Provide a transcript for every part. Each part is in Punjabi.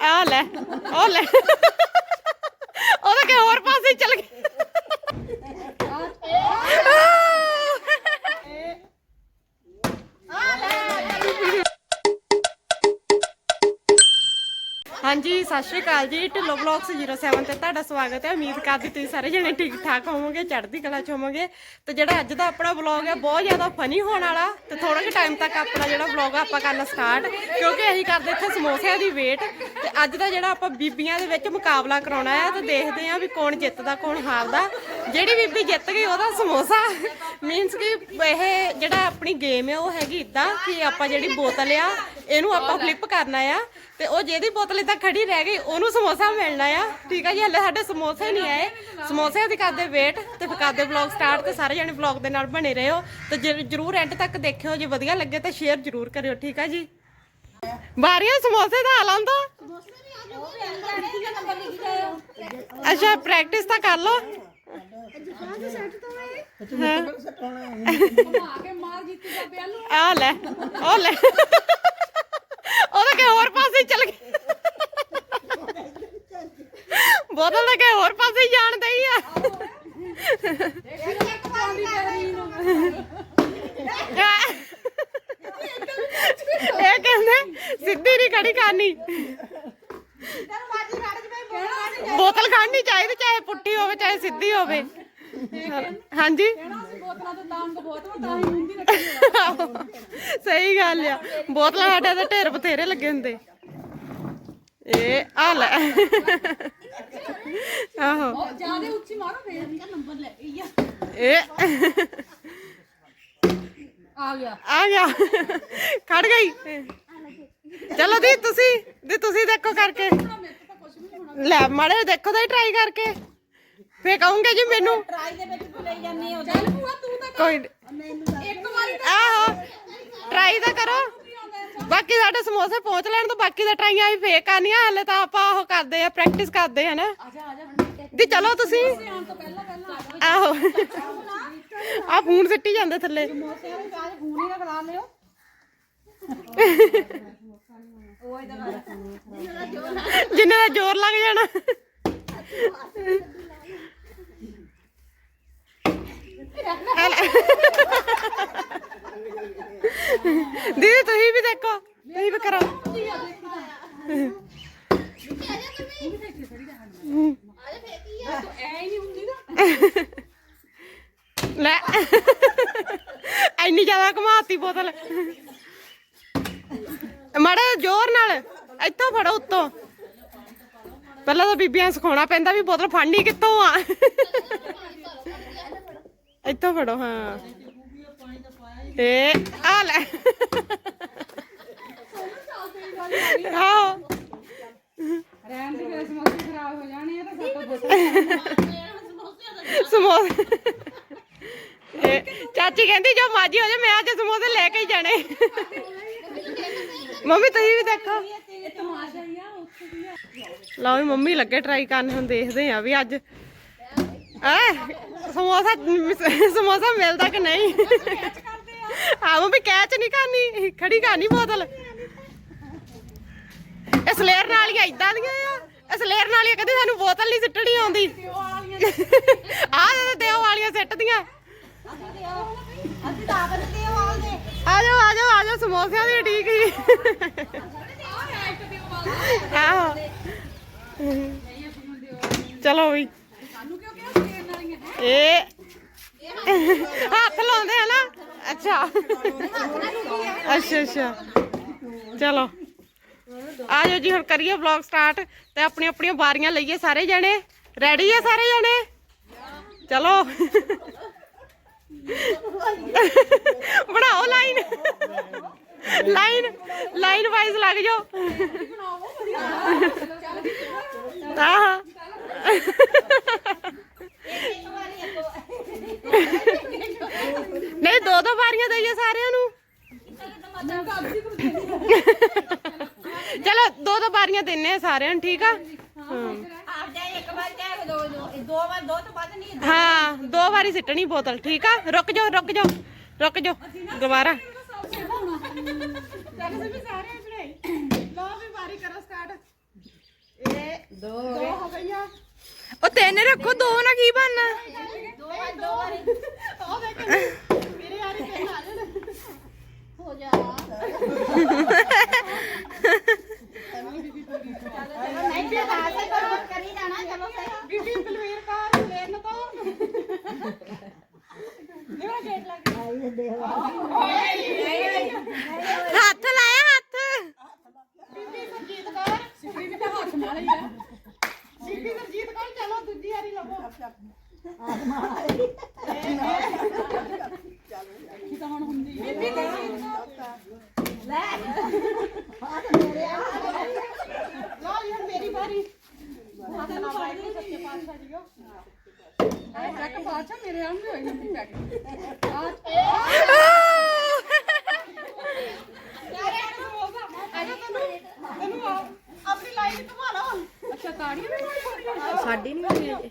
ਆ ਲੈ ਉਹ ਲੈ ਉਹ ਤਾਂ ਕਿ ਹੋਰ ਪਾਸੇ ਚਲ ਗਿਆ ਹਾਂਜੀ, ਸਤਿ ਸ਼੍ਰੀ ਅਕਾਲ ਜੀ, ਢਿੱਲੋ ਬਲੌਗਸ 07 ਤੇ ਤੁਹਾਡਾ ਸਵਾਗਤ ਹੈ। ਉਮੀਦ ਕਰਦੀ ਤੁਸੀਂ ਸਾਰੇ ਜਣੇ ਠੀਕ ਠਾਕ ਹੋਵੋਗੇ, ਚੜ੍ਹਦੀ ਕਲਾ ਚ ਹੋਵੋਗੇ। ਤੇ ਜਿਹੜਾ ਅੱਜ ਦਾ ਆਪਣਾ ਬਲੌਗ ਹੈ, ਬਹੁਤ ਜ਼ਿਆਦਾ ਫਨੀ ਹੋਣ ਵਾਲਾ। ਤੇ ਥੋੜਾ ਜਿਹਾ ਟਾਈਮ ਤੱਕ ਆਪਣਾ ਜਿਹੜਾ ਬਲੌਗ ਆਪਾਂ ਕਰਨਾ ਸਟਾਰਟ ਕਿਉਂਕਿ ਅਸੀਂ ਕਰਦੇ ਇੱਥੇ ਸਮੋਸਿਆਂ ਦੀ ਵੇਟ ਤੇ ਅੱਜ ਦਾ ਜਿਹੜਾ ਆਪਾਂ ਬੀਬੀਆਂ ਦੇ ਵਿੱਚ ਮੁਕਾਬਲਾ ਕਰਾਉਣਾ ਆ ਤੇ ਦੇਖਦੇ ਹਾਂ ਵੀ ਕੌਣ ਜਿੱਤਦਾ, ਕੌਣ ਹਾਰਦਾ। ਜਿਹੜੀ ਬੀਬੀ ਜਿੱਤ ਗਈ, ਉਹਦਾ ਸਮੋਸਾ। ਮੀਨਸ ਕਿ ਇਹ ਜਿਹੜਾ ਆਪਣੀ ਗੇਮ ਹੈ, ਉਹ ਹੈਗੀ ਇਦਾਂ ਕਿ ਆਪਾਂ ਜਿਹੜੀ ਬੋਤਲ ਆ, ਇਹਨੂੰ ਆਪਾਂ ਫਲਿੱਪ ਕਰਨਾ ਆ। ਤੇ ਉਹ ਜਿਹਦੀ ਬੋਤਲ ਇਦਾਂ ਖੜੀ ਰਹਿ ਗਈ, ਉਹਨੂੰ ਸਮੋਸਾ ਮਿਲਣਾ ਆ। ਠੀਕ ਆ ਜੀ, ਹਲੇ ਸਾਡੇ ਸਮੋਸੇ ਨਹੀਂ ਆਏ। ਸਮੋਸੇ ਦੀ ਕਰਦੇ ਵੇਟ ਤੇ ਫਿਰ ਕਰਦੇ ਵਲੌਗ ਸਟਾਰਟ ਤੇ ਸਾਰੇ ਜਣੇ ਵਲੌਗ ਦੇ ਨਾਲ ਬਣੇ ਰਹੋ। ਤੇ ਜਰ- ਜਰੂਰ ਐਂਡ ਤੱਕ ਦੇਖਿਓ, ਜੇ ਵਧੀਆ ਲੱਗੇ ਤਾਂ ਸ਼ੇਅਰ ਜਰੂਰ ਕਰਿਓ, ਠੀਕ ਆ ਜੀ? ਬਾਰੀਆਂ ਸਮੋਸੇ ਦਾ ਹਾਲਾਂ ਤੋਂ ਅੱਛਾ ਪ੍ਰੈਕਟਿਸ ਤਾਂ ਕਰ ਲਓ। ਆ ਲੈ, ਉਹ ਲੈ। ਉਹ ਤਾਂ ਕਿ ਹੋਰ ਪਾਸੇ ਹੀ ਚਲ ਗਿਆ ਬੋਤਲ ਤਾਂ ਕਿ ਹੋਰ ਪਾਸੇ ਹੀ ਜਾਣ ਦਈ ਆ। ਇਹ ਕਹਿੰਦੇ, ਸਿੱਧੀ ਨਹੀਂ ਖੜੀ ਕਰਨੀ। ਬੋਤਲ ਖੜਨੀ ਚਾਹੀਦੀ ਚਾਹੇ ਪੁੱਠੀ ਹੋਵੇ ਚਾਹੇ ਸਿੱਧੀ ਹੋਵੇ। ਹਾਂਜੀ? ਸਹੀ ਗੱਲ ਆ। ਬੋਤਲਾਂ ਸਾਡੇ ਤੇ ਢੇਰ ਬਥੇਰੇ ਲੱਗੇ ਹੁੰਦੇ। ਇਹ ਆ ਲੈ। ਆਹੋ। ਜਿਆਦੇ ਉੱਚੀ ਮਾਰੋ ਫੇਰ ਨੰਬਰ ਲੈ ਇਹ। ਆ ਗਿਆ। ਆ ਗਿਆ। ਖੜ ਗਈ। ਚਲੋ ਦੀ ਤੁਸੀਂ ਦੀ ਤੁਸੀਂ ਦੇਖੋ ਕਰਕੇ। ਲੈ ਮਾੜੇ ਦੇਖੋ ਤਾਂ ਟਰਾਈ ਕਰਕੇ। ਫੇ ਕਹੂੰਗੇ ਜੀ ਮੈਨੂੰ। ਟਰਾਈ ਦੇ ਵਿੱਚ ਤੂੰ ਲਈ ਜਾਂਦੀ ਹੋ। ਚੱਲ ਭੂਆ ਤੂੰ ਤਾਂ ਕੋਈ ਇੱਕ ਵਾਰੀ ਆਹੋ ਟਰਾਈ ਤਾਂ ਕਰੋ। ਬਾਕੀ ਸਾਡੇ ਸਮੋਸੇ ਪਹੁੰਚ ਲੈਣ ਤੋਂ ਬਾਕੀ ਦਾ ਟਰਾਈਆਂ ਵੀ ਫੇਕ ਆਨੀਆਂ ਹਲੇ ਤਾਂ ਆਪਾਂ ਉਹ ਕਰਦੇ ਆ ਪ੍ਰੈਕਟਿਸ ਕਰਦੇ ਆ ਨਾ। ਦੀ ਚਲੋ ਤੁਸੀਂ। ਆਹੋ। ਆ ਫੋਨ ਸਿੱਟੀ ਜਾਂਦੇ ਥੱਲੇ। ਮੋਸੇ ਵਾਲੇ ਕਾਜ ਫੋਨ ਹੀ ਰਖਲਾ ਲਿਓ। ਉਹ ਇਹਦਾ ਜਿੰਨੇ ਦਾ ਜ਼ੋਰ ਲੱਗ ਜਾਣਾ। ਦੀਦੀ, ਤੁਸੀਂ ਵੀ ਦੇਖੋ, ਤੁਸੀਂ ਵੀ ਕਰੋ। ਲੈ। ਇੰਨੀ ਜ਼ਿਆਦਾ ਘਮਾਤੀ ਬੋਤਲ। ਮੜੇ ਜ਼ੋਰ ਨਾਲ ਇੱਥੋਂ ਫੜੋ ਉੱਤੋਂ। ਪਹਿਲਾਂ ਤਾਂ ਬੀਬੀਆਂ ਸਿਖਾਉਣਾ ਪੈਂਦਾ ਵੀ ਬੋਤਲ ਫੜਨੀ ਕਿੱਥੋਂ ਆ। ਇੱਥੋਂ ਫੜੋ ਹਾਂ। ਤੇ ਆ ਲੈ। ਆਓ ਰਹਿਣ ਦੇ ਫਿਰ ਸਮੋਸੇ ਖਰਾਬ ਹੋ ਜਾਣੇ ਆ ਤਾਂ ਸਾਡਾ ਬੋਤਲ ਸਮੋਸੇ ਇਹ ਚਾਚੀ ਕਹਿੰਦੀ ਜੋ ਮਾਜੀ ਹੋ ਜਾ ਮੈਂ ਅੱਜ ਸਮੋਸੇ ਲੈ ਕੇ ਹੀ ਜਾਣੇ। ਮੰਮੀ ਤੁਸੀਂ ਵੀ ਦੇਖੋ। ਆ ਆ। ਲਓ ਵੀ ਮੰਮੀ ਲੱਗੇ ਟਰਾਈ ਕਰਨ ਹੁਣ ਦੇਖਦੇ ਆ ਵੀ ਅੱਜ। ਐ ਸਮੋਸਾ ਸਮੋਸਾ ਮਿਲਦਾ ਕਿ ਨਹੀਂ? ਆ ਮੰਮੀ ਕੈਚ ਨਹੀਂ ਕਰਨੀ ਖੜੀ ਕਰਨੀ ਬੋਤਲ। ਇਹ ਸਲੇਰ ਨਾਲ ਹੀ ਇਦਾਂ ਦੀਆਂ ਆ। ਇਹ ਸਲੇਰ ਨਾਲ ਹੀ ਕਦੇ ਸਾਨੂੰ ਬੋਤਲ ਨਹੀਂ ਸਿੱਟਣੀ ਆਉਂਦੀ। ਤੇ ਉਹ ਵਾਲੀਆਂ ਸਿੱਟਦੀਆਂ। ਅਸੀਂ ਤਾਂ ਆਪ ਤੇ ਵਾਲ ਦੇ ਆ ਜਾਓ ਆ ਜਾਓ ਆ ਜਾਓ ਸਮੋਸਿਆਂ ਦੀ ਠੀਕ ਹੀ ਆਹੋ। ਚਲੋ ਵੀ। ਇਹ ਹੱਥ ਲਾਉਂਦੇ ਆ ਨਾ। ਅੱਛਾ। ਅੱਛਾ ਅੱਛਾ। ਚਲੋ। ਆ ਜਾਓ ਜੀ, ਹੁਣ ਕਰੀਏ ਵਲੌਗ ਸਟਾਰਟ ਤੇ ਆਪਣੀ ਆਪਣੀਆਂ ਬਾਰੀਆਂ ਲਈਏ ਸਾਰੇ ਜਣੇ। ਰੈਡੀ ਆ ਸਾਰੇ ਜਣੇ? ਚਲੋ। ਬਣਾਓ ਲਾਈਨ। ਲਾਈਨ ਲਾਈਨ ਵਾਈਜ਼ ਲੱਗ ਜਾਓ। ਆਹ ਨਹੀਂ ਦੋ ਦੋ ਵਾਰੀਆਂ ਦਈਏ ਸਾਰਿਆਂ ਨੂੰ। ਚਲੋ ਦੋ ਦੋ ਵਾਰੀਆਂ ਦਿੰਨੇ ਆ ਸਾਰਿਆਂ ਨੂੰ ਠੀਕ ਆ? ਆਪ ਜਾਏ ਇੱਕ ਵਾਰ ਚਾਹੇ ਦੋ ਦੋ ਦੋ ਵਾਰ ਦੋ ਤੋਂ ਵੱਧ ਨਹੀਂ ਹਾਂ। ਦੋ ਵਾਰੀ ਸਿੱਟਣੀ ਬੋਤਲ, ਠੀਕ ਆ? ਰੁਕ ਜਾਓ ਰੁਕ ਜਾਓ ਰੁਕ ਜਾਓ। ਦੁਬਾਰਾ। ਉਹ ਤਿੰਨ ਰੱਖੋ, ਦੋ ਨਾ ਕੀ ਬਣਨਾ? ਹੋ ਜਾ। ਨਹੀਂ ਵੀ ਬਾਤ ਕਰੋ ਕਰੀ ਜਾਣਾ ਚਲੋ ਸਹੀ ਬੀਬੀ ਬਲਵੀਰ ਕੌਰ ਲੈਣ ਤੋਂ ਨਿਵਰਾ ਗੇਟ ਲੱਗ ਹੱਥ ਲਾਇਆ ਹੱਥ। ਬੀਬੀ ਸਰਜੀਤ ਕੌਰ ਬੀਬੀ ਤਾਂ ਹੱਥ ਮਾਰੇ ਆ ਬੀਬੀ ਸਰਜੀਤ ਕੌਰ ਚਲੋ ਦੂਜੀ ਵਾਰੀ ਲਵੋ ਲਓ ਜੀ ਹੁਣ ਮੇਰੀ ਵਾਰੀ ਸੱਚੇ ਪਾਤਸ਼ਾਹ ਜੀਓ। ਪਾਛਾ ਮੇਰੇ ਆਉਂ ਹੋਈ ਨਹੀਂ ਚੱਕ ਆਜੋ ਤੈਨੂੰ ਤੈਨੂੰ ਆ- ਆਪਣੀ ਲਾਈਨ ਘੁਮਾ ਲਾ ਹੁਣ। ਅੱਛਾ ਤਾੜੀਆਂ ਵੀ ਮਾਰੀ ਹੋਣੀਆਂ ਸਾਡੀ ਨਹੀਂ ਅਜੇ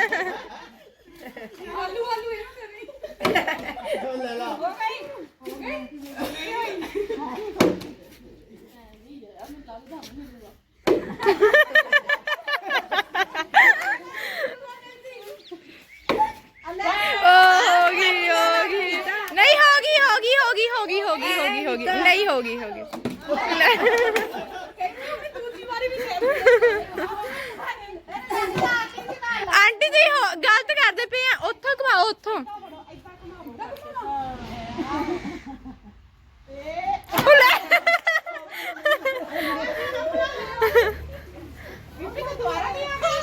ਉੱਥੋਂ ਘਵਾਓ ਉੱਥੋਂ ਉਹ ਲੈ। ਬੀਬੀ ਤਾਂ ਦੁਬਾਰਾ ਨਹੀਂ ਆ ਗਈ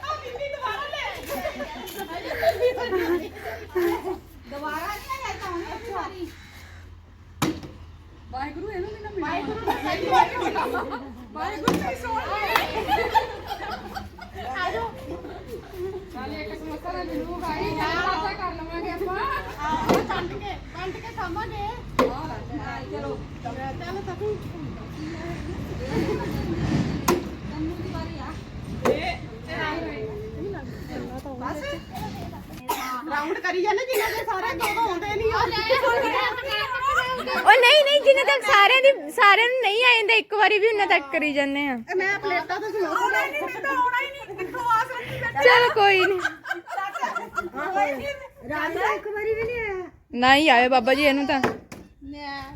ਆ ਬੀਬੀ ਦੁਬਾਰਾ ਲੈ ਦੁਬਾਰਾ ਨਹੀਂ ਆਇਆ ਤਾਂ ਉਹਨੇ ਅੱਛੀ ਵਾਰੀ ਵਾਹਿਗੁਰੂ ਇਹਨੂੰ ਵੀ ਨਾ ਮਿਲਾ ਵਾਹਿਗੁਰੂ ਦਾ ਸਹੀ ਵਾਹਿਗੁਰੂ ਵਾਹਿਗੁਰੂ ਦੀ ਸੋਣ ਆਜੋ ਚੱਲ ਇੱਕ ਸਮੋਸਾ ਦਾ ਮੈਨੂੰ ਖਾਈ ਚਾਰ ਪਾਸਾ ਕਰ ਲਵਾਂਗੇ ਆਪਾਂ ਆਹ ਵੰਡ ਕੇ ਖਾਵਾਂਗੇ ਚਲੋ ਚੱਲ ਤਕੂ ਤੰਨੂ ਦੀ ਵਾਰੀ ਆ ਰਾਉਂਡ ਕਰੀ ਜਾਂਦੇ ਜਿਨ੍ਹਾਂ ਦੇ ਸਾਰੇ ਦੋ ਦੋ ਆਉਂਦੇ ਨਹੀਂ ਆ ਉਹ ਨਹੀਂ ਨਹੀਂ ਜਿੰਨੇ ਤੱਕ ਸਾਰਿਆਂ ਦੀ ਸਾਰਿਆਂ ਨੂੰ ਨਹੀਂ ਆਇੰਦਾ ਇੱਕ ਵਾਰੀ ਵੀ ਉਹਨਾਂ ਤੱਕ ਕਰੀ ਜਾਂਦੇ ਆ। ਮੈਂ ਪਲੇਟਾਂ ਤੇ ਰੱਖੀ ਚਲ ਕੋਈ ਨਹੀਂ। ਰਾਜਾ ਇੱਕ ਵਾਰੀ ਵੀ ਨਹੀਂ ਆਇਆ। ਨਹੀਂ ਆਏ ਬਾਬਾ ਜੀ ਇਹਨੂੰ ਤਾਂ।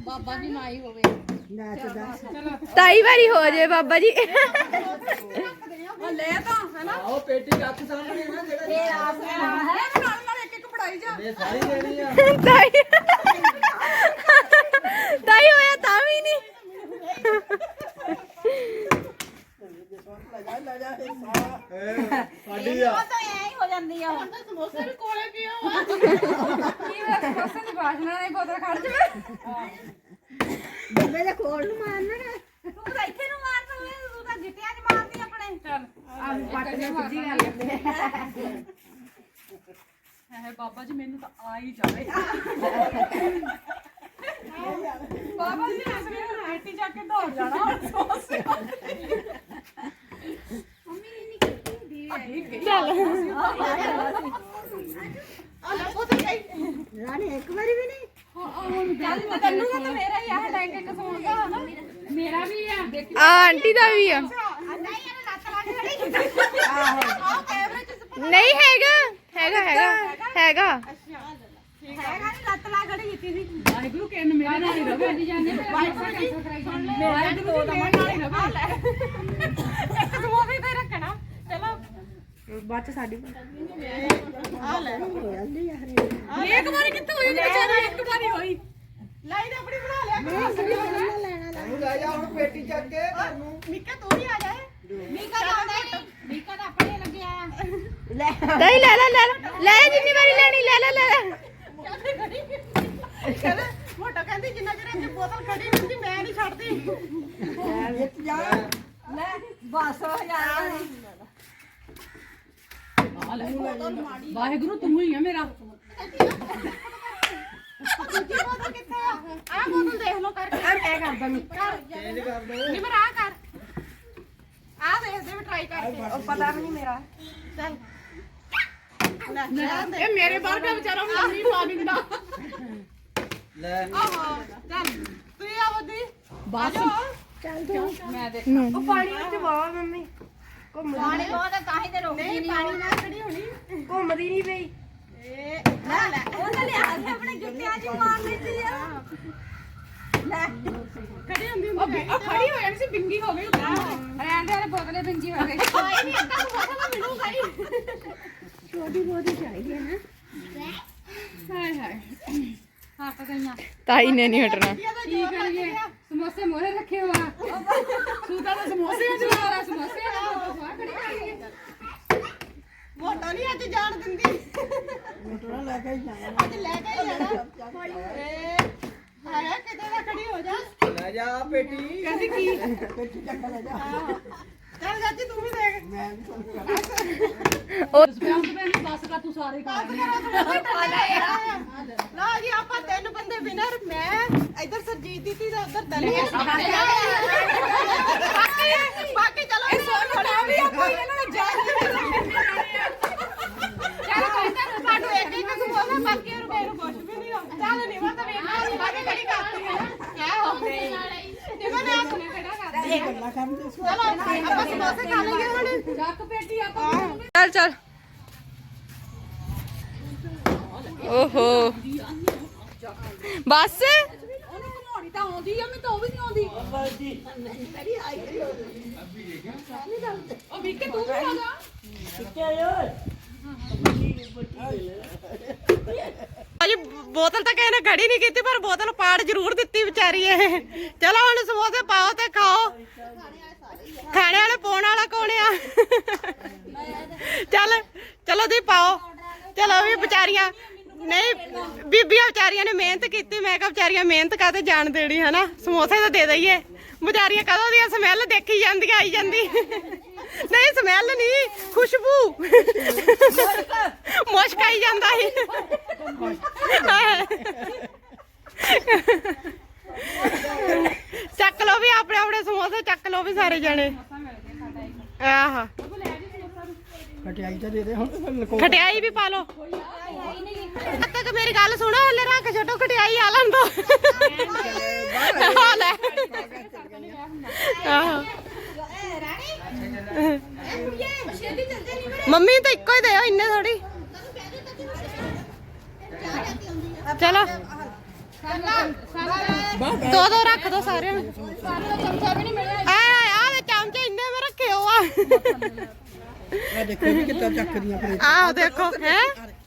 ਬਾਬਾ ਜੀ ਨਾ ਹੀ ਹੋਵੇ ਤਾਈ ਵਾਰੀ ਹੋ ਜਾਏ ਬਾਬਾ ਜੀ। ਲੈ ਤਾਂ ਹੈਨਾ ਆਓ ਪੇਟੀ ਰੱਖ ਸਾਹਮਣੇ ਨਾ ਜਿਹੜਾ ਹੈ। ਨਾਲ ਨਾਲ ਇੱਕ ਇੱਕ ਪੜਾਈ ਜਾ। ਇਹ ਸਾਰੀ ਦੇਣੀ ਆ। ਤਾਈ ਤਾਈ ਹੋਇਆ ਤਾਂ ਵੀ ਨਹੀਂ। ਸਾਡੀ ਆ। ਤਾਂ ਐ ਹੀ ਹੋ ਜਾਂਦੀ ਆ। ਹੁਣ ਤਾਂ ਸਮੋਸੇ ਵੀ ਕੋਲੇ ਪਿਓ ਆ। ਕੀ ਹੋਇਆ? ਸਮੋਸੇ ਦੀ ਬਾਸ਼ਨਾ ਨੇ ਬੋਤਲ ਖੜ ਜਵੇ। ਡੱਬੇ ਦੇ ਕੋਲ ਨੂੰ ਮਾਰਨਾ। ਤੂੰ ਤਾਂ ਇੱਥੇ ਨੂੰ ਹੋਇਆ ਤੂੰ ਤਾਂ ਜਿੱਤਿਆਂ 'ਚ ਮਾਰਦੀ ਆਪਣੇ। ਚੱਲ ਆ ਪੱਟ ਕੇ ਸਿੱਧੀ ਗੱਲ ਹੈ ਬਾਬਾ ਜੀ ਮੈਨੂੰ ਤਾਂ ਆ ਹੀ ਜਾਵੇ। ਬਾਬਾ ਜੀ ਨੇ ਸਵੇਰ ਨੂੰ ਆਈਟੀ ਚੱਕ ਕੇ ਦੌੜ ਜਾਣਾ ਹੁਣ ਰਾਣੀ ਇੱਕ ਵਾਰੀ ਵੀ ਨਹੀਂ ਆ ਆਂਟੀ ਦਾ ਵੀ ਆ। ਨਹੀਂ ਹੈਗਾ ਹੈਗਾ ਹੈਗਾ ਹੈਗਾ। ਬਾਅਦ ਚ ਸਾਡੀ ਆ ਲੈ ਇੱਕ ਵਾਰੀ ਕਿੱਥੇ ਹੋਈ? ਵਿਚਾਰੀ ਇੱਕ ਵਾਰੀ ਹੋਈ। ਲਾਈਨ ਆਪਣੀ ਬਣਾ ਲਿਆ। ਤੂੰ ਲੈ ਜਾ ਹੁਣ ਪੇਟੀ ਚੱਕ ਕੇ ਘਰ ਨੂੰ। ਮੀਕਾ ਤੂੰ ਵੀ ਆ ਜਾਏ ਮੀਕਾ ਦਾ ਆਉਂਦਾ ਨਹੀਂ। ਮੀਕਾ ਦਾ ਆਪਣੇ ਲੱਗਿਆ ਆ। ਤਾਈ ਲੈ ਲੈ ਲੈ ਲੈ। ਲੈ ਜਿੰਨੀ ਵਾਰੀ ਲੈਣੀ ਲੈ ਲੈ ਲੈ ਲੈ। ਕਹਿੰਦੇ ਖੜੀ ਕਹਿੰਦੇ ਮੋਟਾ ਕਹਿੰਦੀ ਜਿੰਨਾ ਚਿਰ ਇੱਥੇ ਬੋਤਲ ਖੜੀ ਨਹੀਂ ਹੁੰਦੀ ਮੈਂ ਨਹੀਂ ਛੱਡਦੀ। ਲੈ। ਬਸ ਹੋ ਜਾ। ਲੈ ਵਾਹਿਗੁਰੂ ਤੂੰ ਹੀ ਆ ਮੇਰਾ। ਦੂਜੀ ਬੋਤਲ ਕਿੱਥੇ ਆ ਆਹ ਬੋਤਲ ਦੇਖ ਲਓ ਕਰਕੇ ਆ ਮੈਂ ਕਰ ਦਮੀ ਚੇਂਜ ਕਰ ਦੋ ਨਹੀਂ ਮੇਰਾ ਆ ਕਰ ਆ ਦੇਖ ਦੇ ਮੈਂ ਟਰਾਈ ਕਰਕੇ ਉਹ ਪਤਾ ਨਹੀਂ ਮੇਰਾ ਚੱਲ ਲੈ। ਇਹ ਮੇਰੇ ਵਰਗਾ ਵਿਚਾਰਾ ਮੰਮੀ ਪਾ ਦਿੰਦਾ ਲੈ ਆਹੋ ਚੱਲ ਤੂੰ। ਆ ਬਦੀ ਬਸ ਮੈਂ ਦੇਖ। ਉਹ ਪਾਣੀ ਵਿੱਚ ਵਾਹ ਮੰਮੀ। ਪਾਣੀ ਬਹੁਤ ਤਾਂ ਹੀ ਤੇ ਰੁਕ ਨਹੀਂ ਪਾਣੀ ਨਾਲ ਖੜੀ ਹੋਣੀ। ਘੁੰਮਦੀ ਨਹੀਂ ਪਈ। ਏ ਲੈ ਲੈ। ਉਹਨਾਂ ਨੇ ਆ ਕੇ ਆਪਣੇ ਜੁੱਤਿਆਂ 'ਚ ਮਾਰ ਦਿੱਤੀ ਆ। ਖੜੀ ਹੁੰਦੀ ਉਹ ਉਹ ਖੜੀ ਹੋ ਜਾਣੀ ਸੀ ਬਿੰਗੀ ਹੋ ਗਈ ਰਹਿਣ ਦੇ ਵਾਲੇ ਬੋਤਲੇ ਬਿੰਗੀ ਹੋ ਗਈ ਕੋਈ ਨਹੀਂ ਅੱਧਾ ਬੋਤਲ ਤਾਂ ਮਿਲੂਗਾ ਹੀ ਹਾਏ ਹਾਏ। ਹੱਟ ਗਈਆਂ। ਤਾਈ ਨੇ ਨਹੀਂ ਹਟਣਾ। ਕੀ ਕਰੀਏ ਸਮੋਸੇ ਮੋਰੇ ਰੱਖੇ ਹੋਆ। ਸੂਤਾ ਦਾ ਸਮੋਸੇ ਚ ਲਾ ਲਾ ਸਮੋਸੇ ਆ। ਖੜੀ ਕਰੀਏ ਮੋਟਾ ਨਹੀਂ ਅੱਜ ਜਾਣ ਦਿੰਦੀ। ਮੋਟਰ ਲੈ ਕੇ ਜਾਣਾ ਅੱਜ ਲੈ ਕੇ ਹੀ ਜਾਣਾ। ਏ ਆਇਆ ਕਿਤੇ ਨਾ ਖੜੀ ਹੋ ਜਾ। ਲੈ ਜਾ ਪੇਟੀ। ਕਹਿੰਦੀ ਕੀ? ਪੇਟੀ ਚੱਕ ਲੈ ਜਾ ਚੱਲ ਚਾਚੀ ਤੂੰ ਵੀ ਦੇਖ। ਮੈਂ ਵੀ ਤੁਹਾਨੂੰ ਕਰ ਉਹ ਦੱਸ ਕਰ ਤੂੰ ਸਾਰੇ ਕਰ ਤਿੰਨ ਬੰਦੇ ਵਿਨਰ ਮੈਂ ਇੱਧਰ ਸਰਜੀਤ ਦੀ ਤੇ ਉੱਧਰ ਦਲੀ ਬਾਕੀ ਚਲੋ ਇਹ ਸੋਨ ਖੜਾ ਵੀ ਆਪਾਂ ਇਹਨਾਂ ਨੂੰ ਜਾਣ ਚੱਲ ਕੋਈ ਤਾਂ ਸਾਨੂੰ ਇੱਕ ਇੱਕ ਸਮੋਸਾ ਬਾਕੀ ਨੂੰ ਕੋਈ ਨੂੰ ਕੁਝ ਵੀ ਨਹੀਂ ਹੋ ਚੱਲ ਨਹੀਂ ਮੈਂ ਤਾਂ ਵੇਖਣਾ ਬਾਕੀ ਖੜੀ ਕਰਤੀ ਹੈ ਕਿਆ ਹੋ ਗਈ ਨਹੀਂ ਮੈਂ ਆਪਣੇ ਖੜਾ ਕਰਦੀ ਹਾਂ। ਗੱਲਾਂ ਕਰਨ ਦੇ ਚਲੋ ਆਪਾਂ ਸਮੋਸੇ ਖਾ ਲਈਏ ਹੁਣ। ਚੱਕ ਪੇਟੀ ਆਪਾਂ। ਚੱਲ ਚੱਲ। ਓਹੋ। ਬਸ। ਉਹਨੂੰ ਘਮਾਉਣੀ ਤਾਂ ਆਉਂਦੀ ਆ ਮੈਂ ਤਾਂ ਉਹ ਵੀ ਨਹੀਂ ਆਉਂਦੀ। ਉਹ ਵੀ ਕੇ ਤੂੰ ਵੀ ਆ ਜਾ। ਅਜੀ ਬੋਤਲ ਤਾਂ ਕਿਸੇ ਨੇ ਖੜੀ ਨਹੀਂ ਕੀਤੀ ਪਰ ਬੋਤਲ ਪਾੜ ਜ਼ਰੂਰ ਦਿੱਤੀ ਵਿਚਾਰੀ ਇਹ। ਚਲੋ ਹੁਣ ਸਮੋਸੇ ਪਾਓ ਤੇ ਖਾਓ। ਖਾਣੇ ਵਾਲੇ ਪਾਉਣ ਵਾਲਾ ਕੌਣ ਆ? ਚੱਲ ਚਲੋ ਦੀ ਪਾਓ। ਚਲੋ ਵੀ ਵਿਚਾਰੀਆਂ ਨਹੀਂ, ਬੀਬੀਆਂ ਵਿਚਾਰੀਆਂ ਨੇ ਮਿਹਨਤ ਕੀਤੀ, ਮੈਂ ਕਿਹਾ ਵਿਚਾਰੀਆਂ ਮਿਹਨਤ ਕਾਤੇ ਜਾਣ ਦੇਣੀ, ਹਨਾ? ਸਮੋਸੇ ਤਾਂ ਦੇ ਦਈਏ। ਵਿਚਾਰੀਆਂ ਕਦੋਂ ਦੀਆਂ ਸਮੈਲ ਦੇਖੀ ਜਾਂਦੀਆਂ, ਆਈ ਜਾਂਦੀ? ਨਹੀਂ, ਸਮੈਲ ਨਹੀਂ, ਖੁਸ਼ਬੂ। ਮੁਸ਼ਕ ਆਈ ਜਾਂਦਾ ਸੀ। ਚੱਕ ਲਓ ਵੀ ਆਪਣੇ ਆਪਣੇ ਸਮੋਸੇ, ਚੱਕ ਲਓ ਵੀ ਸਾਰੇ ਜਣੇ। ਆਹ। ਖਟਿਆਈ ਤਾਂ ਦੇ ਦੇ ਹੁਣ ਲਕੋ ਖਟਿਆਈ ਵੀ ਪਾ ਲਓ। ਤੱਕ ਮੇਰੀ ਗੱਲ ਸੁਣੋ, ਹਲੇ ਰੱਖ ਛੱਡੋ, ਖਟਿਆਈ ਆ ਲੰਦੋ ਆ ਲੈ। ਮੰਮੀ ਤਾਂ ਇੱਕੋ ਹੀ ਦਿਓ, ਇੰਨੇ ਥੋੜੀ ਚਲੋ। ਦੋ ਦੋ ਰੱਖ ਦੋ ਸਾਰਿਆਂ ਨੂੰ। ਆ ਆ ਚਮਚੇ ਇੰਨੇ ਮੈਂ ਰੱਖੇ ਹੋ ਆ ਦੇਖੋ ਵੀ ਕਿੱਦਾਂ ਚੱਕਦੀਆਂ ਫਿਰ ਆਹ ਦੇਖੋ ਹੈ?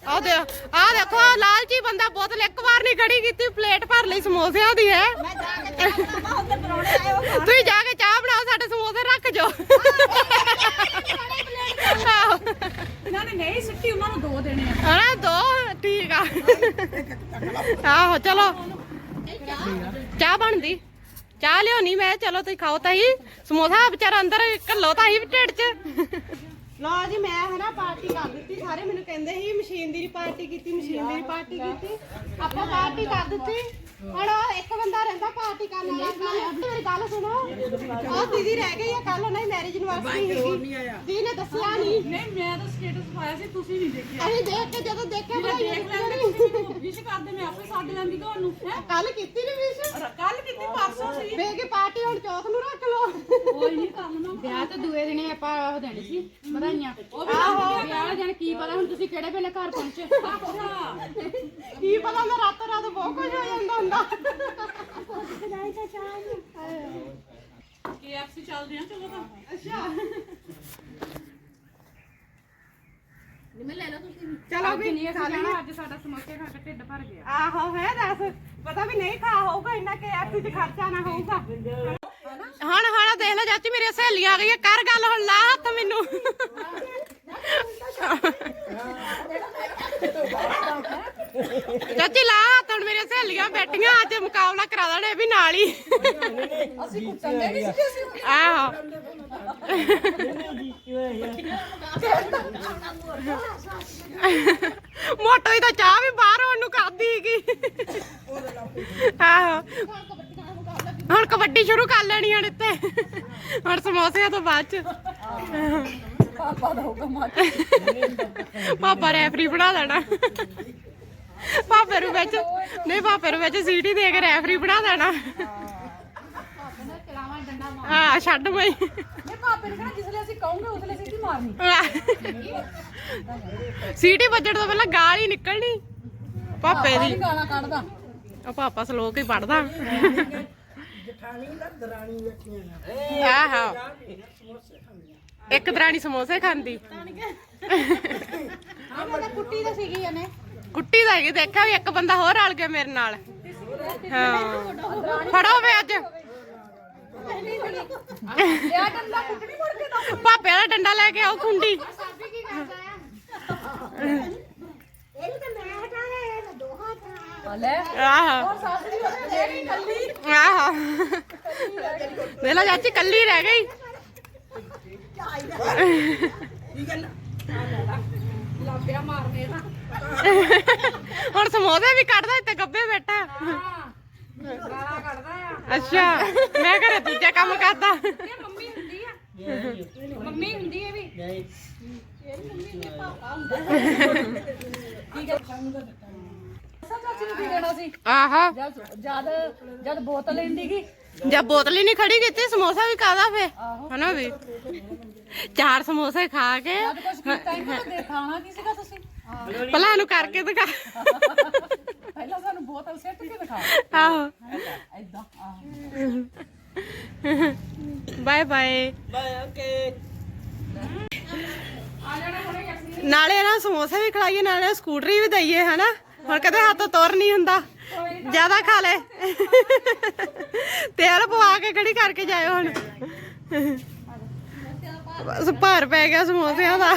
ਆਹ ਦੇ ਆਹ ਦੇਖੋ ਆਹ ਲਾਲਚੀ ਬੰਦਾ ਬੋਤਲ ਇੱਕ ਵਾਰ ਨਹੀਂ ਖੜੀ ਕੀਤੀ ਪਲੇਟ ਭਰ ਲਈ ਸਮੋਸਿਆਂ ਦੀ ਹੈ? ਤੁਸੀਂ ਜਾ ਕੇ ਚਾਹ ਬਣਾਓ ਸਾਡੇ ਸਮੋਸੇ ਰੱਖ ਜੋ ਨੇ ਨਹੀਂ ਸਿੱਟੀ ਉਹਨਾਂ ਨੂੰ ਦੋ ਦੇਣੇ ਆ। ਹਣਾ ਦੋ ਠੀਕ ਆ। ਆਹੋ ਚਲੋ। ਚਾਹ ਬਣਦੀ। ਚਾਹ ਲਿਆਉਣੀ ਮੈਂ ਚਲੋ ਤੁਸੀਂ ਖਾਓ ਤਾਂ ਹੀ। ਸਮੋਸਾ ਵਿਚਾਰਾ ਅੰਦਰ ਘੱਲੋ ਤਾਂ ਹੀ ਢਿੱਡ 'ਚ। ਲਓ ਜੀ ਮੈਂ ਹਨਾ ਪਾਰਟੀ ਕਰ ਦਿੱਤੀ। ਸਾਰੇ ਮੈਨੂੰ ਕਹਿੰਦੇ ਸੀ ਮਸ਼ੀਨ ਦੀ ਪਾਰਟੀ ਕੀਤੀ ਮਸ਼ੀਨ ਦੀ ਪਾਰਟੀ ਕੀਤੀ। ਆਪਾਂ ਪਾਰਟੀ ਕਰ ਦਿੱਤੀ। ਹੁਣ ਉਹ ਇੱਕ ਬੰਦਾ ਰਹਿੰਦਾ ਪਾਰਟੀ ਕਰਨ ਵਾਲਾ ਮੇਰੀ ਗੱਲ ਸੁਣੋ। ਉਹ ਦੀਦੀ ਰਹਿ ਗਈ ਆ ਕੱਲ ਉਹਨਾਂ ਦੀ ਮੈਰਿਜ ਐਨਵਰਸਰੀ ਸੀਗੀ। ਦੀਦੀ ਨੇ ਦੱਸਿਆ ਨਹੀਂ ਨਹੀਂ ਮੈਂ ਤਾਂ ਸਟੇਟਸ ਪਾਇਆ ਸੀ ਤੁਸੀਂ ਨਹੀਂ ਦੇਖਿਆ। ਅਸੀਂ ਦੇਖ ਕੇ ਜਦੋਂ ਦੇਖਿਆ ਮੈਂ ਬਣਾਈ ਦੇਖ ਲੈਂਦੇ ਵਿਸ਼ ਕਰਦੇ ਮੈਂ ਆਪੇ ਸੱਦ ਲੈਂਦੀ ਤੁਹਾਨੂੰ ਕੱਲ ਕੀਤੀ ਨਹੀਂ ਵਿਸ਼ ਕੱਲ ਕਿਤੇ ਪਰਸੋਂ ਸੀ। ਵੇ ਕੇ ਪਾਰਟੀ ਹੁਣ ਚੌਥ ਨੂੰ ਰੱਖ ਲਓ। ਕੋਈ ਨਹੀਂ ਕਰ ਲਵਾਂ ਵਿਆਹ ਤਾਂ ਦੂਏ ਦਿਨੇ ਆਪਾਂ ਉਹ ਦੇਣੀ ਸੀ ਵਧਾਈਆਂ। ਆਹੋ। ਵਿਆਹ ਦਿਨ ਕੀ ਪਤਾ ਹੁਣ ਤੁਸੀਂ ਕਿਹੜੇ ਵੇਲੇ ਘਰ ਪਹੁੰਚੇ? ਕੀ ਪਤਾ ਮੈਂ ਰਾਤੋਂ ਰਾਤ ਬਹੁਤ ਕੁਝ ਹੋ ਜਾਂਦਾ ਹੁੰਦਾ। KFC ਚੱਲਦੇ ਆ ਚਲੋ ਤਾਂ। ਅੱਛਾ। ਨਿਮਲ ਲੈ ਲਓ ਤੁਸੀਂ ਵੀ। ਚਲੋ ਅੱਜ ਵੀ ਨਹੀਂ ਖਾ ਅਸੀਂ ਲੈਣਾ ਜਾਣਾ ਅੱਜ ਸਾਡਾ ਸਮੋਸੇ ਖਾ ਕੇ ਢਿੱਡ ਭਰ ਗਿਆ। ਆਹੋ ਹੈ ਦੱਸ ਪਤਾ ਵੀ ਨਹੀਂ ਖਾ ਹੋਊਗਾ ਇੰਨਾ ਕਿ ਐਫੀ ਚ ਖਰਚਾ ਨਾ ਹੋਊਗਾ। ਹੁਣ ਹੁਣ ਦੇਖ ਲੈ ਚਾਚੀ ਮੇਰੀ ਸਹੇਲੀਆਂ ਆ ਗਈਆਂ ਕਰ ਗੱਲ ਹੁਣ ਲਾ ਹੱਥ ਮੈਨੂੰ। ਚਾਚੀ ਲਾ ਹੱਥ ਹੁਣ ਮੇਰੀਆਂ ਸਹੇਲੀਆਂ ਬੈਠੀਆਂ ਅੱਜ ਮੁਕਾਬਲਾ ਕਰਾ ਦੇਣਾ ਇਹ ਵੀ ਨਾਲ ਹੀ। ਅਸੀਂ ਕੁੱਟਣ ਦੇ ਨਹੀਂ ਸੀ ਆਹੋ। ਮੋਟੋ ਹੀ ਤਾਂ ਚਾਹ ਵੀ ਬਾਹਰ ਉਹਨੂੰ ਕਰਦੀ ਹੈਗੀ ਆਹੋ। ਹੁਣ ਕਬੱਡੀ ਸ਼ੁਰੂ ਕਰ ਲੈਣੀ ਹੁਣ ਇੱਥੇ। ਹੁਣ ਸਮੋਸਿਆਂ ਤੋਂ ਬਾਅਦ ਚ। ਪਾਪਾ ਦਾ ਹੋਗਾ ਮਾਰ ਪਾਪਾ ਰੈਫਰੀ ਬਣਾ ਦੇਣਾ ਪਾਪੇ ਨੂੰ ਵਿੱਚ ਨਹੀਂ ਪਾਪੇ ਨੂੰ ਵਿੱਚ ਸੀਟੀ ਦੇ ਕੇ ਰੈਫਰੀ ਬਣਾ ਦੇਣਾ ਹਾਂ ਛੱਡ ਮੈਂ ਨਹੀਂ ਪਾਪੇ ਨੇ ਕਹਣਾ ਜਿਸਲੇ ਅਸੀਂ ਕਹੋਗੇ ਉਸਲੇ ਸਿੱਧੀ ਮਾਰਨੀ? ਸੀਟੀ ਵੱਜਣ ਤੋਂ ਪਹਿਲਾਂ ਗਾਲ ਹੀ ਨਿਕਲਣੀ। ਪਾਪੇ ਦੀ। ਗਾਲਾਂ ਕੱਢਦਾ। ਉਹ ਪਾਪਾ ਸਲੋਕ ਹੀ ਪੜਦਾ ਜਠਾਣੀ ਦਾ ਦਰਾਣੀ ਬੈਠੀਆਂ ਨੇ ਆਹੋ। ਇੱਕ ਦਰਾਣੀ ਸਮੋਸੇ ਖਾਂਦੀ। ਕੁੱਟੀ ਤਾਂ ਸੀਗੀ ਇਹਨੇ ਕੁੱਟੀ ਦਾ ਹੈਗੀ, ਦੇਖਿਆ ਵੀ ਇੱਕ ਬੰਦਾ ਹੋਰ ਰਲ ਗਿਆ ਮੇਰੇ ਨਾਲ। ਹਾਂ। ਫੜੋ ਵੇ ਅੱਜ। ਲਿਆ ਡੰਡਾ ਕੁੱਟਣੀ ਮੁੜ ਕੇ ਦੱਸ ਪਾਪੇ ਵਾਲਾ ਡੰਡਾ ਲੈ ਕੇ ਆਓ ਖੁੰਡੀ। ਸਾਬੀ ਕੀ ਕਰਦਾ ਆ ਲੈ ਆਹੋ ਸੱਸ ਦੀ ਜਿਹੜੀ ਕੱਲੀ ਆਹੋ ਵੇਲਾ ਚਾਚੀ, ਕੱਲੀ ਰਹਿ ਗਈ। ਹੁਣ ਸਮੋਸੇ ਵੀ ਕੱਢਦਾ ਇੱਥੇ ਗੱਬੇ ਬੈਠਾ। ਅੱਛਾ ਮੈਂ ਘਰੇ ਦੂਜਾ ਕੰਮ ਕਰਦਾ। ਇਹ ਮੰਮੀ ਹੁੰਦੀ ਆ ਮੰਮੀ ਹੁੰਦੀ ਹੈ ਵੀ ਸਭ ਚਾਚੀ ਨੂੰ ਕੀ ਦੇਣਾ ਸੀ ਆਹਾ। ਜਦ ਜਦ ਜਦ ਬੋਤਲ ਲੈਂਦੀ ਗਈ ਜਦ ਬੋਤਲ ਹੀ ਨਹੀਂ ਖੜੀ ਕੀਤੀ ਸਮੋਸਾ ਵੀ ਕਾਦਾ ਫੇ ਹਨਾ ਵੀ? ਚਾਰ ਸਮੋਸੇ ਖਾ ਕੇ। ਜਦ ਕੁਝ ਕੀਤਾ ਹੀ ਨਹੀਂ ਦੇ ਖਾਣਾ ਕੀ ਸੀਗਾ ਤੁਸੀਂ? ਭਲਾ ਨੂੰ ਕਰਕੇ ਦਿਖਾ। ਪਹਿਲਾਂ ਸਾਨੂੰ ਬੋਤਲ ਸਿੱਟ ਕੇ ਦਿਖਾ। ਆਹੋ। ਐਦਾਂ ਆਹ। Bye bye. ਨਾਲੇ ਨਾ ਸਮੋਸੇ ਵੀ ਖਲਾਈਏ ਨਾਲੇ ਸਕੂਟਰੀ ਵੀ ਦਈਏ ਹਨਾ? ਹੁਣ ਕਦੇ ਹੱਥ ਤੁਰ ਨਹੀਂ ਹੁੰਦਾ। ਜ਼ਿਆਦਾ ਖਾ ਲੈ। ਤੇਲ ਪਵਾ ਕੇ ਖੜੀ ਕਰਕੇ ਜਾਇਓ ਹੁਣ। ਬਸ ਭਾਰ ਪੈ ਗਿਆ ਸਮੋਸਿਆਂ ਦਾ।